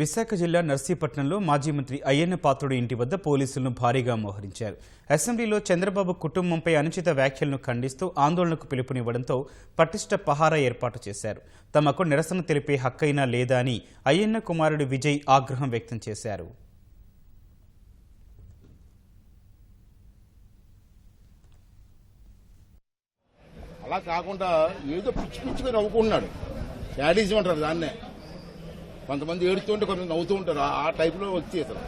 విశాఖ జిల్లా నర్సీపట్నంలో మాజీ మంత్రి అయ్యన్న పాత్రుడు ఇంటి వద్ద పోలీసులను భారీగా మోహరించారు. అసెంబ్లీలో చంద్రబాబు కుటుంబంపై అనుచిత వ్యాఖ్యలను ఖండిస్తూ ఆందోళనకు పిలుపునివ్వడంతో పటిష్ట పహారా ఏర్పాటు చేశారు. తమకు నిరసన తెలిపే హక్కైనా లేదా అని అయ్యన్న కుమారుడు విజయ్ ఆగ్రహం వ్యక్తం చేశారు. అలా కాకుండా ఏదో పిచ్చి పిచ్చిగా నవ్వుకుంటున్నాడు. శాడీజం అంటారు దాన్నే. కొంతమంది ఏడుతుంటే కొంతమంది నవ్వుతూ ఉంటారు. ఆ- టైప్లో వచ్చి అసలు.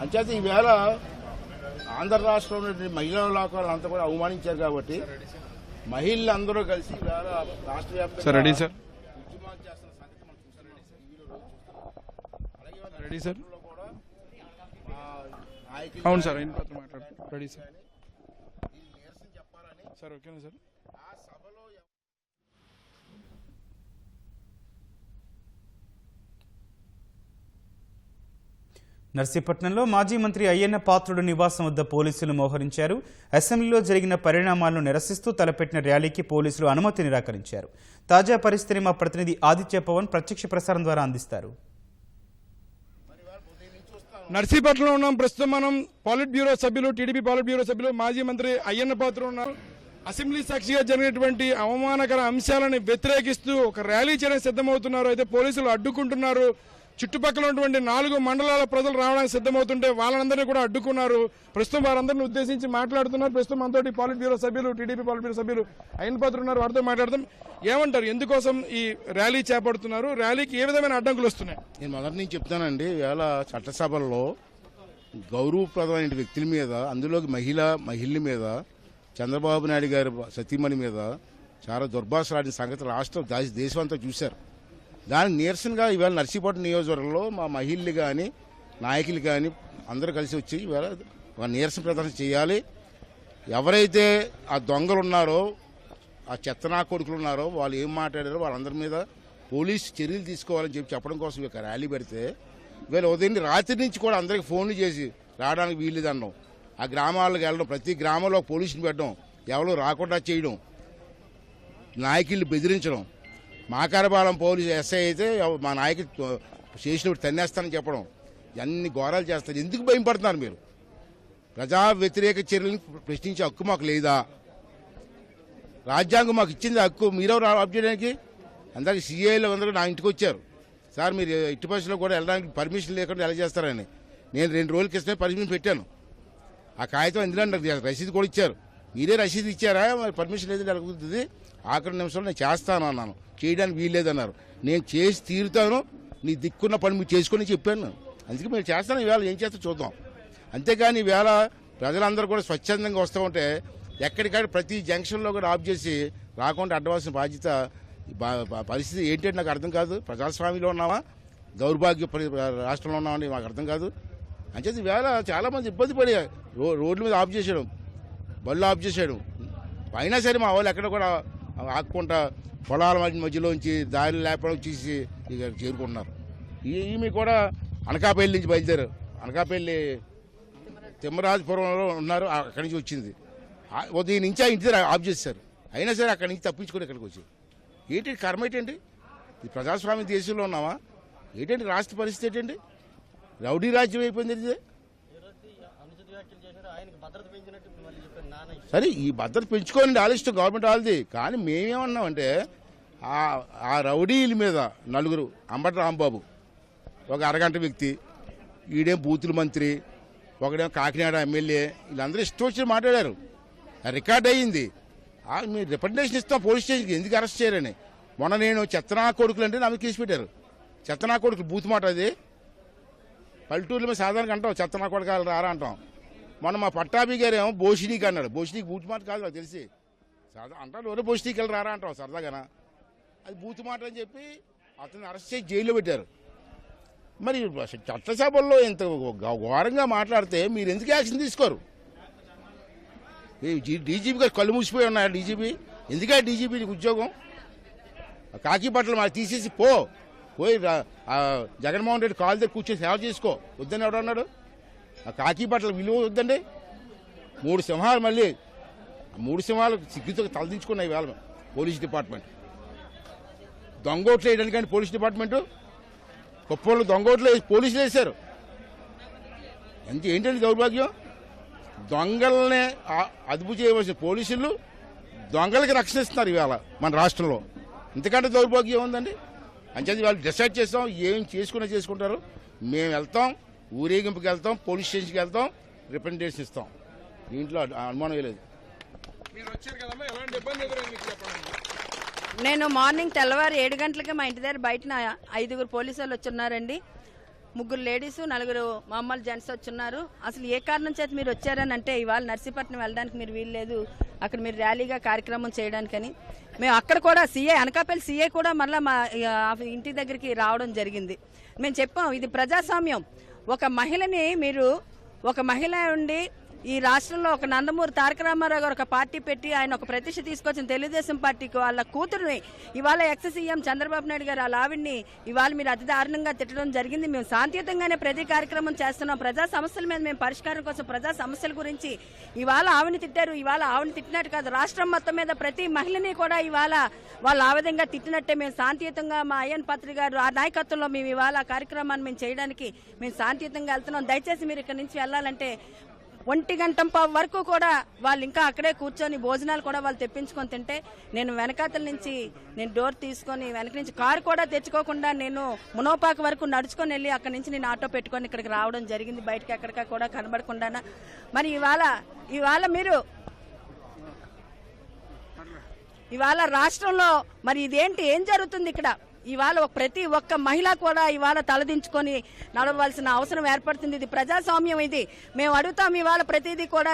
అంచేత ఈవేళ ఆంధ్ర రాష్ట్రంలో ఉన్నటువంటి మహిళా లోకాలు అంతా కూడా అవమానించారు కాబట్టి మహిళలు అందరూ కలిసి ఈవేళ రాష్ట్ర వ్యాప్తంగా సార్ రెడీ సార్. ఉద్యమాలు చేస్తున్న సంగతి మనం చూస్తున్నాం. Ready sir. అవును సార్. అయిన పత్రం మాట్లాడు. Ready sir. సార్ ఓకేనా సార్ ఆ సభలో ఎవ- నర్సీపట్నంలో మాజీ మంత్రి అయ్యన్న పాత్రుడు నివాసం వద్ద పోలీసులు మోహరించారు. అసెంబ్లీలో జరిగిన పరిణామాలను నిరసిస్తూ తలపెట్టిన ర్యాలీకి పోలీసులు అనుమతి నిరాకరించారు. తాజా పరిస్థితిని మా ప్రతినిధి ఆదిత్య పవన్ ప్రత్యక్ష ప్రసారం ద్వారా అందిస్తారు. నర్సీపట్నంలో ఉన్నాం. ప్రస్తుతం మనం పాలిట్ బ్యూరో సభ్యులు టీడీపీ పాలిట్ బ్యూరో సభ్యులు మాజీ మంత్రి అయ్యన్న పాత్ర ఉన్నారు. అసెంబ్లీ సాక్షిగా జరిగినటువంటి అవమానకర అంశాలను వ్యతిరేకిస్తూ ఒక ర్యాలీ చేయడానికి సిద్ధమవుతున్నారు. అయితే పోలీసులు అడ్డుకుంటున్నారు. చుట్టుపక్కల ఉన్నటువంటి నాలుగు మండలాల ప్రజలు రావడానికి సిద్ధమవుతుంటే వాళ్ళందరినీ కూడా అడ్డుకున్నారు. ప్రస్తుతం వారందరిని ఉద్దేశించి మాట్లాడుతున్నారు. ప్రస్తుతం మనతోటి పాలిట్ బ్యూరో సభ్యులు టీడీపీ పాలిట్ బ్యూరో సభ్యులు అయిన పాత్ర ఉన్నారు. వారితో మాట్లాడదాం. ఏమంటారు? ఎందుకోసం ఈ ర్యాలీ చేపడుతున్నారు? ర్యాలీకి ఏ విధమైన అడ్డంకులు వస్తున్నాయి? నేను మొదటి నుంచి చెప్తానండి. ఇవాళ చట్టసభల్లో గౌరవప్రదమైన వ్యక్తుల మీద అందులోకి మహిళ మహిళల మీద చంద్రబాబు నాయుడు గారి సతీమణి మీద చాలా దుర్భాషలాడిన సంగతి రాష్ట్రం దేశం అంతా చూశారు. దానికి నిరసనగా ఇవాళ నర్సీపట్నం నియోజకవర్గంలో మా మహిళలు కానీ నాయకులు కానీ అందరూ కలిసి వచ్చి ఇవాళ నీరసన నిరసన ప్రదర్శన చేయాలి. ఎవరైతే ఆ దొంగలు ఉన్నారో ఆ చెత్తనా కొడుకులు ఉన్నారో వాళ్ళు ఏం మాట్లాడారో వాళ్ళందరి మీద పోలీసు చర్యలు తీసుకోవాలని చెప్పి చెప్పడం కోసం ఇక ర్యాలీ పెడితే వీళ్ళు ఉదయం రాత్రి నుంచి కూడా అందరికి ఫోన్లు చేసి రావడానికి వీల్లేదు ఆ గ్రామాలకు వెళ్ళడం ప్రతి గ్రామంలో పోలీసుని పెట్టడం ఎవరు రాకుండా చేయడం నాయకుల్ని బెదిరించడం మాకారపాలెం పోలీసు ఎస్ఐ అయితే మా నాయకుడు చేసినప్పుడు తన్నేస్తానని చెప్పడం. అన్ని ఘోరాలు చేస్తారు. ఎందుకు భయం పడుతున్నారు మీరు? ప్రజా వ్యతిరేక చర్యలను ప్రశ్నించే హక్కు మాకు లేదా? రాజ్యాంగం మాకు ఇచ్చింది హక్కు. మీరెవరు ఆప్ చేయడానికి? అందరికి సీఏలు అందరూ నా ఇంటికి వచ్చారు. సార్ మీరు ఇటు పరిస్థితుల్లో కూడా వెళ్ళడానికి పర్మిషన్ లేకుండా ఎలా చేస్తారని. నేను రెండు రోజుల క్రితమే పర్మిషన్ పెట్టాను. ఆ కాగితం ఎందుకంటే నాకు రసీదు కూడా ఇచ్చారు. మీరే రసీదు ఇచ్చారా? మరి పర్మిషన్ లేదు అడుగుతుంది ఆఖరి నిమిషంలో నేను చేస్తాను అన్నాను చేయడానికి వీల్లేదన్నారు. నేను చేసి తీరుతాను. నీ దిక్కున్న పని మీరు చేసుకొని చెప్పాను అందుకే మీరు చేస్తాను. ఈవేళ ఏం చేస్తా చూద్దాం. అంతేగాని ఈవేళ ప్రజలందరూ కూడా స్వచ్ఛందంగా వస్తూ ఉంటే ఎక్కడికాడ ప్రతి జంక్షన్లో కూడా ఆఫ్ చేసి రాకుండా అడ్డవలసిన బాధ్యత పరిస్థితి ఏంటంటే నాకు అర్థం కాదు. ప్రజాస్వామ్యంలో ఉన్నావా? దౌర్భాగ్య రాష్ట్రంలో రాష్ట్రంలో ఉన్నామని మాకు అర్థం కాదు. అంచేది చాలా చాలామంది ఇబ్బంది పడి రో రోడ్ల మీద ఆఫ్ చేశాడు బళ్ళు ఆఫ్ చేశాడు అయినా సరే మా వాళ్ళు ఎక్కడ కూడా ఆకుండా పొలాల మధ్యలోంచి దారి లేపడం చేసి ఇక చేరుకుంటున్నారు. ఈమె కూడా అనకాపల్లి నుంచి బయలుదేరారు. అనకాపల్లి తిమ్మరాజపురంలో ఉన్నారు అక్కడి నుంచి వచ్చింది. ఉదయం నుంచి ఆ ఇంటి దగ్గర ఆఫ్ చేశారు. అయినా సరే అక్కడి నుంచి తప్పించుకొని ఇక్కడికి వచ్చి ఏంటి కర్మ ఏంటండి? ఈ ప్రజాస్వామ్య దేశంలో ఉన్నావా? ఏంటంటే రాష్ట్ర పరిస్థితి ఏంటండి? రౌడీ రాజ్యం అయిపోయింది ఇది సరే ఈ భద్రత పెంచుకోండి ఆలోచిస్తాం గవర్నమెంట్ వాళ్ళది. కానీ మేమేమన్నామంటే ఆ ఆ రౌడీల మీద నలుగురు అంబటి రాంబాబు ఒక అరగంట వ్యక్తి ఈడేం బూతుల మంత్రి ఒకడేమో కాకినాడ ఎమ్మెల్యే వీళ్ళందరూ ఇష్టం వచ్చి మాట్లాడారు. రికార్డ్ అయ్యింది. మీరు రిప్రజెంటేషన్ ఇస్తాం పోలీస్ స్టేషన్కి ఎందుకు అరెస్ట్ చేయరని. మొన్న నేను చెత్తనా కొడుకులు అంటే నాకు కేసు పెట్టారు. చెత్తనా కొడుకులు బూత్ మాట అది. పల్లెటూరులో మేము సాధారణంగా అంటాం చెత్తనా కొడకాలు రారా అంటాం. మొన్న మా పట్టాభి గారు ఏమో బోషినీకి అన్నాడు. బోషినీకి బూత్ మాట కాదు నాకు తెలిసి. సరదా అంటాడు ఎవరో బోషినీకి వెళ్ళి రారా అంటాం సరదాగానా? అది బూత్ మాట అని చెప్పి అతను అరెస్ట్ చేసి జైల్లో పెట్టారు. మరి చట్టసభల్లో ఇంత ఘోరంగా మాట్లాడితే మీరు ఎందుకు యాక్షన్ తీసుకోరు? డీజీపీ గారు కళ్ళు మూసిపోయి ఉన్నారు డీజీపీ? ఎందుకే డీజీపీ ఉద్యోగం? కాకి బట్టలు మరి తీసేసి పో. పోయి జగన్మోహన్ రెడ్డి కాలు దగ్గర కూర్చొని సేవ చేసుకో. వద్దని ఎవడన్నాడు? ఆ కాకి బట్టల విలువ వద్దండి. మూడు సింహాలు మళ్ళీ మూడు సింహాలు సిగ్గుతో తలదించుకున్నాయి వేళ పోలీస్ డిపార్ట్మెంట్. దొంగోట్లు వేయడానికి కానీ పోలీస్ డిపార్ట్మెంటు కుప్పంలో దొంగోట్లు వేసి పోలీసులు వేశారు. ఎంత ఏంటండి దౌర్భాగ్యం? దొంగలనే అదుపు చేయవలసిన పోలీసులు దొంగలకి రక్షణ ఇస్తున్నారు ఇవాళ మన రాష్ట్రంలో. ఇంతకంటే దౌర్భాగ్యం ఉందండి అంచేది వాళ్ళు డిసైడ్ చేస్తాం ఏం చేసుకున్నా చేసుకుంటారు. మేము వెళ్తాం ఊరేగింపుకి వెళ్తాం పోలీస్ స్టేషన్కి వెళ్తాం రిప్రజెంటేషన్ ఇస్తాం. దీంట్లో అను- అనుమానం లేదు. నేను మార్నింగ్ తెల్లవారు ఏడు గంటలకి మా ఇంటి దగ్గర బయట ఐదుగురు పోలీసు వాళ్ళు వచ్చున్నారండి ముగ్గురు లేడీస్ నలుగురు మామూలు జెంట్స్ వచ్చున్నారు అసలు ఏ కారణం చేత మీరు వచ్చారని అంటే ఇవాళ నర్సీపట్నం వెళ్ళడానికి మీరు వీల్లేదు అక్కడ మీరు ర్యాలీగా కార్యక్రమం చేయడానికని. మేము అక్కడ కూడా సీఏ అనకాపల్లి సీఏ కూడా మళ్ళీ మా ఇంటి దగ్గరికి రావడం జరిగింది. మేము చెప్పాం ఇది ప్రజాస్వామ్యం. ఒక మహిళని మీరు ఒక మహిళ ఉండి ఈ రాష్ట్రంలో ఒక నందమూరి తారక రామారావు గారు ఒక పార్టీ పెట్టి ఆయన ఒక ప్రతిష్ట తీసుకొచ్చిన తెలుగుదేశం పార్టీకి వాళ్ళ కూతురుని ఇవాళ ఎక్స్ సీఎం చంద్రబాబు నాయుడు గారు వాళ్ళ ఆవిడ్ని ఇవాళ మీరు అతి దారుణంగా తిట్టడం జరిగింది. మేము శాంతియుతంగానే ప్రతి కార్యక్రమం చేస్తున్నాం. ప్రజా సమస్యల మీద మేము పరిష్కారం కోసం ప్రజా సమస్యల గురించి ఇవాళ ఆవిని తిట్టారు. ఇవాళ ఆవిని తిట్టినట్టు కాదు రాష్ట్రం మొత్తం మీద ప్రతి మహిళని కూడా ఇవాళ వాళ్ళు ఆ విధంగా తిట్టినట్టే మేము శాంతియుతంగా మా అయ్యన్ పత్రి గారు ఆ నాయకత్వంలో మేము ఇవాళ కార్యక్రమాన్ని మేము చేయడానికి మేము శాంతియుతంగా వెళ్తున్నాం. దయచేసి మీరు ఇక్కడ నుంచి వెళ్ళాలంటే ఒంటి గంట వరకు కూడా వాళ్ళు ఇంకా అక్కడే కూర్చొని భోజనాలు కూడా వాళ్ళు తెప్పించుకొని తింటే నేను వెనకాతల నుంచి నేను డోర్ తీసుకొని వెనక నుంచి కారు కూడా తెచ్చుకోకుండా నేను మునోపాక వరకు నడుచుకొని వెళ్ళి అక్కడి నుంచి నేను ఆటో పెట్టుకొని ఇక్కడికి రావడం జరిగింది. బయటకి ఎక్కడికా కూడా కనబడకుండా మరి ఇవాళ ఇవాళ మీరు ఇవాళ రాష్ట్రంలో మరి ఇదేంటి? ఏం జరుగుతుంది ఇక్కడ? ఇవాళ ప్రతి ఒక్క మహిళ కూడా ఇవాళ తలదించుకొని నడవలసిన అవసరం ఏర్పడుతుంది. ఇది ప్రజాస్వామ్యం ఇది. మేము అడుగుతాం ఇవాళ ప్రతిదీ కూడా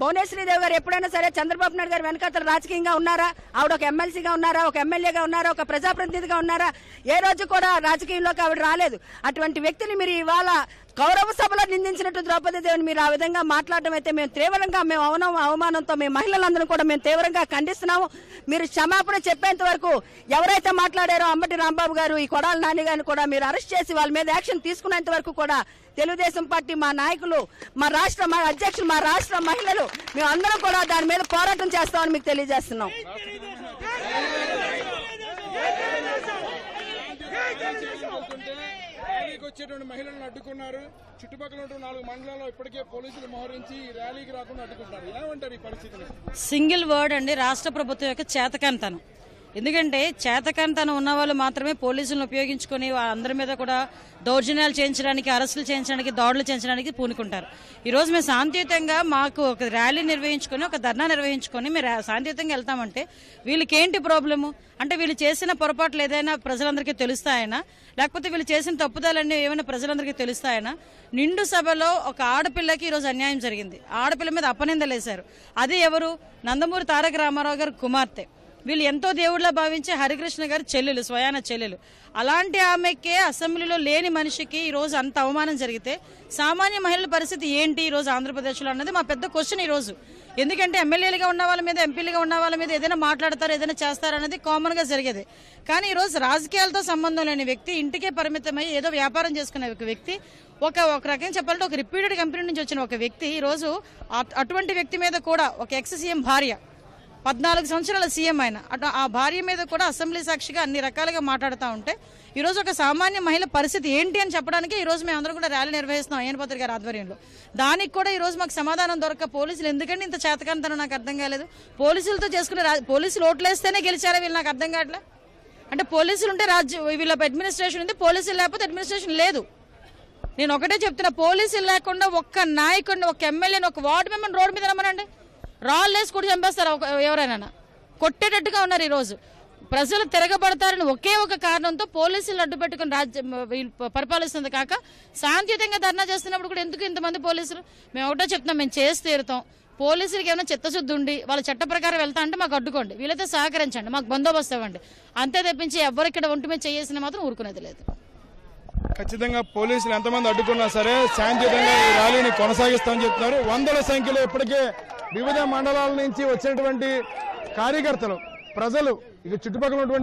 భువనేశ్వరి దేవి గారు ఎప్పుడైనా సరే చంద్రబాబు నాయుడు గారు వెనకాతలు రాజకీయంగా ఉన్నారా? ఆవిడ ఒక ఎమ్మెల్సీగా ఉన్నారా? ఒక ఎమ్మెల్యేగా ఉన్నారా? ఒక ప్రజాప్రతినిధిగా ఉన్నారా? ఏ రోజు కూడా రాజకీయంలోకి ఆవిడ రాలేదు. అటువంటి వ్యక్తిని మీరు ఇవాళ గౌరవ సభలో నిందించినట్టు ద్రౌపది దేవిని మీరు ఆ విధంగా మాట్లాడడం అయితే మేము తీవ్రంగా మేము అవనం అవమానంతో మేము మహిళలందరం కూడా మేము తీవ్రంగా ఖండిస్తున్నాము మీరు క్షమాపణ చెప్పేంత వరకు ఎవరైతే మాట్లాడారో అంబటి రాంబాబు గారు ఈ కొడాల నాని గారిని కూడా మీరు అరెస్ట్ చేసి వాళ్ళ మీద యాక్షన్ తీసుకునేంత వరకు కూడా తెలుగుదేశం పార్టీ మా నాయకులు మా రాష్ట్ర మా అధ్యక్షులు మా రాష్ట్ర మహిళలు మేము అందరం కూడా దాని మీద పోరాటం చేస్తామని మీకు తెలియజేస్తున్నాం వెళ్తుంటే ర్యాలీకి వచ్చేటువంటి మహిళలను అడ్డుకున్నారు. చుట్టుపక్కల ఉన్నటువంటి నాలుగు మండలాల్లో ఇప్పటికే పోలీసులు మోహరించి ర్యాలీకి రాకుండా అడ్డుకుంటారు ఎలా ఉంటారు ఈ పరిస్థితిని సింగిల్ వర్డ్ అండి రాష్ట్ర ప్రభుత్వం యొక్క చేతకంతనం ఎందుకంటే చేతకాంతనం ఉన్న వాళ్ళు మాత్రమే పోలీసులను ఉపయోగించుకొని అందరి మీద కూడా దౌర్జన్యాలు చేయించడానికి అరెస్టులు చేయించడానికి దాడులు చేయించడానికి పూనుకుంటారు. ఈరోజు మేము శాంతియుతంగా మాకు ఒక ర్యాలీ నిర్వహించుకొని ఒక ధర్నా నిర్వహించుకొని మేము శాంతియుతంగా వెళ్తామంటే వీళ్ళకి ఏంటి ప్రాబ్లము? అంటే వీళ్ళు చేసిన పొరపాట్లు ఏదైనా ప్రజలందరికీ తెలుస్తాయనా? లేకపోతే వీళ్ళు చేసిన తప్పుదలన్నీ ఏమైనా ప్రజలందరికీ తెలుస్తాయనా? నిండు సభలో ఒక ఆడపిల్లకి ఈరోజు అన్యాయం జరిగింది. ఆడపిల్ల మీద అపనిందలేశారు. అది ఎవరు? నందమూరి తారక రామారావు గారి కుమార్తె. వీళ్ళు ఎంతో దేవుడిలా భావించే హరికృష్ణ గారి చెల్లెలు స్వయాన చెల్లెలు. అలాంటి ఆమెకే అసెంబ్లీలో లేని మనిషికి ఈరోజు అంత అవమానం జరిగితే సామాన్య మహిళల పరిస్థితి ఏంటి ఈ రోజు ఆంధ్రప్రదేశ్లో అన్నది మా పెద్ద క్వశ్చన్ ఈ రోజు ఎందుకంటే ఎమ్మెల్యేలుగా ఉన్న వాళ్ళ మీద ఎంపీలుగా ఉన్న వాళ్ళ మీద ఏదైనా మాట్లాడతారు ఏదైనా చేస్తారు అనేది జరిగేది. కానీ ఈ రోజు రాజకీయాలతో సంబంధం లేని వ్యక్తి ఇంటికే పరిమితమై ఏదో వ్యాపారం చేసుకునే ఒక వ్యక్తి ఒక ఒక రకంగా చెప్పాలంటే ఒక రిపీటెడ్ కంపెనీ నుంచి వచ్చిన ఒక వ్యక్తి ఈ రోజు అటువంటి వ్యక్తి మీద కూడా ఒక ఎక్స్ సీఎం భార్య పద్నాలుగు సంవత్సరాల సీఎం ఆయన. అటు ఆ భార్య మీద కూడా అసెంబ్లీ సాక్షిగా అన్ని రకాలుగా మాట్లాడుతూ ఉంటే ఈరోజు ఒక సామాన్య మహిళ పరిస్థితి ఏంటి అని చెప్పడానికి ఈ రోజు అందరం కూడా ర్యాలీ నిర్వహిస్తున్నాం అయ్యన్ పత్రి గారి ఆధ్వర్యంలో. దానికి కూడా ఈ రోజు మాకు సమాధానం దొరక పోలీసులు ఎందుకంటే ఇంత చేతకంతనం నాకు అర్థం కాలేదు. పోలీసులతో చేసుకునే రా- పోలీసులు ఓట్లేస్తేనే గెలిచారా వీళ్ళు నాకు అర్థం కావట్లే. అంటే పోలీసులు ఉంటే రాజ్యం వీళ్ళ అడ్మినిస్ట్రేషన్ ఉంది పోలీసులు లేకపోతే అడ్మినిస్ట్రేషన్ లేదు. నేను ఒకటే చెప్తున్నా పోలీసులు లేకుండా ఒక్క నాయకుడిని ఒక ఎమ్మెల్యేని ఒక వార్డు మెంబర్ రోడ్డు మీద రమ్మనండి. రాళ్ళు వేసి కూడా చంపేస్తారు ఎవరైనా. కొట్టేటట్టుగా ఉన్నారు ఈరోజు. ప్రజలు తిరగబడతారని ఒకే ఒక కారణంతో పోలీసులు అడ్డు పెట్టుకుని రాజ్యం పరిపాలిస్తుంది కాక శాంతియుతంగా ధర్నా చేస్తున్నప్పుడు కూడా ఎందుకు ఇంతమంది పోలీసులు? మేము ఒకటే చెప్తున్నాం మేము చేసి తీరుతాం. పోలీసులకి ఏమైనా చిత్తశుద్ధి ఉండి వాళ్ళ చట్ట ప్రకారం వెళ్తా అంటే మాకు అడ్డుకోండి. వీళ్ళతో సహకరించండి మాకు బందోబస్తు ఇవ్వండి. అంతే తప్పించి ఎవరిక్కడ ఒంటి మీద చేసిన మాత్రం ఊరుకునేది లేదు. ఖచ్చితంగా పోలీసులు ఎంతమంది అడ్డుకున్నా సరే శాంతియుతంగా ఈ ర్యాలీని కొనసాగిస్తామని చెప్తున్నారు. వందల సంఖ్యలో ఇప్పటికే వివిధ మండలాల నుంచి వచ్చినటువంటి కార్యకర్తలు ప్రజలు ఇక చుట్టుపక్కల ఉన్నటువంటి